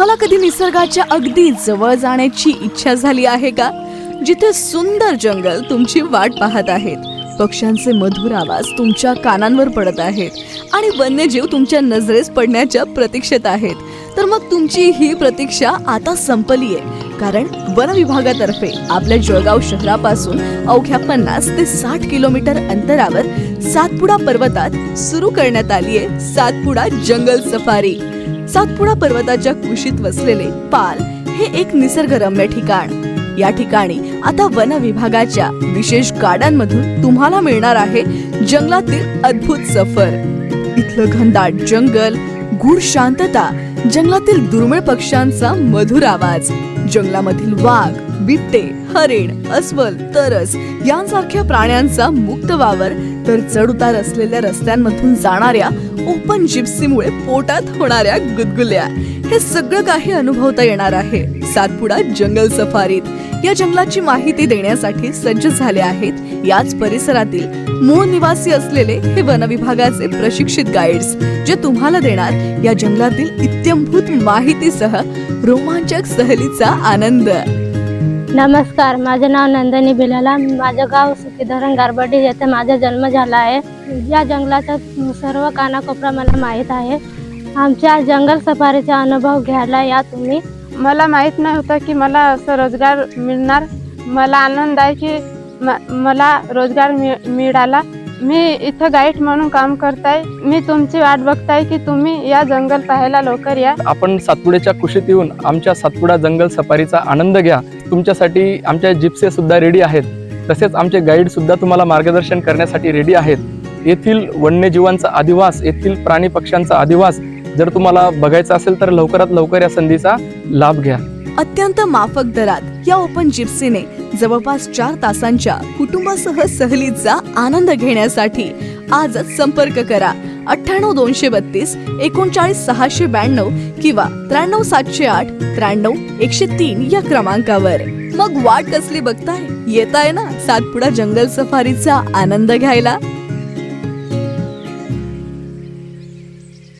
तुम्हाला कधी निसर्गाच्या अगदी जवळ जाण्याची इच्छा झाली आहे का? जिथे सुंदर जंगल तुमची वाट पाहत आहेत. पक्ष्यांचे मधुर आवाज तुमच्या कानांवर पडत आहेत आणि वन्यजीव तुमच्या नजरेस पडण्याच्या प्रतीक्षेत आहेत. तर मग तुमची ही प्रतीक्षा आता संपली आहे कारण वन विभागातर्फे आपल्या जळगाव शहरापासून अवघ्या पन्नास ते साठ किलोमीटर अंतरावर सातपुडा पर्वतात सुरू करण्यात आली आहे सातपुडा जंगल सफारी. सातपुडा पर्वताच्या कुशीत वसलेले पाल हे एक निसर्गरम्य ठिकाण. या ठिकाणी आता वन विभागाच्या विशेष गाड्यांमधून तुम्हाला मिळणार आहे जंगलातील अद्भुत सफर. इथलं घनदाट जंगल गूढ शांतता जंगलातील दुर्मिळ पक्ष्यांचा मधुर आवाज जंगलामधील वाघ बिबटे हरिण अस्वल तरस यांसारख्या प्राण्यांचा मुक्त वावर तर चढउतार असलेल्या रस्त्यांमधून जाणाऱ्या ओपन जिप्सीमुळे पोटात होणाऱ्या गुदगुल्या. हे सगळं काही अनुभवता येणार आहे. सातपुडा जंगल सफारीत. या जंगलाची माहिती देण्यासाठी सज्ज झाले आहेत याच परिसरातील मूळ निवासी असलेले हे वन विभागाचे प्रशिक्षित गाईड्स जे तुम्हाला देणार या जंगलातील इत्यंभूत माहितीसह रोमांचक सहलीचा आनंद. नमस्कार माझे नाव नंदनी बिलाला. माझं गाव सुखीधरण गारबडी येथे माझा जन्म झाला आहे. या जंगलाचा सर्व कानाकोपरा मला माहीत आहे. आमच्या जंगल सफारीचा अनुभव घ्यायला या तुम्ही. मला माहीत नव्हतं की मला असं रोजगार मिळणार. मला आनंद आहे की म- मला रोजगार मिळ मिळाला. मी इथं गाईड म्हणून काम करताय. मी तुमची वाट बघताय की तुम्ही या जंगल पाहायला लवकर या. आपण सातपुड्याच्या कुशीत येऊन आमच्या सातपुडा जंगल सफारीचा आनंद घ्या. तुमच्यासाठी आमच्या जिप्से सुद्धा रेडी आहेत. तसेच आमचे गाईड सुद्धा तुम्हाला मार्गदर्शन करण्यासाठी रेडी आहेत. येथील वन्यजीवांचा अधिवास येथील प्राणी पक्ष्यांचा अधिवास जर तुम्हाला बघायचा असेल तर लवकरात लवकर या संधीचा लाभ घ्या. अत्यंत माफक दरात या ओपन जिप्सीने जवळपास चार तासांच्या कुटुंबासह सहलीचा आनंद घेण्यासाठी आजच संपर्क करा. अठ्ठ्याण्णव दोनशे बत्तीस एकोणचाळीस सहाशे ब्याण्णव किंवा त्र्याण्णव सातशे आठ त्र्याण्णव एकशे तीन या क्रमांकावर. मग वाट कसली बघताय? येताय ना सातपुडा जंगल सफारीचा आनंद घ्यायला?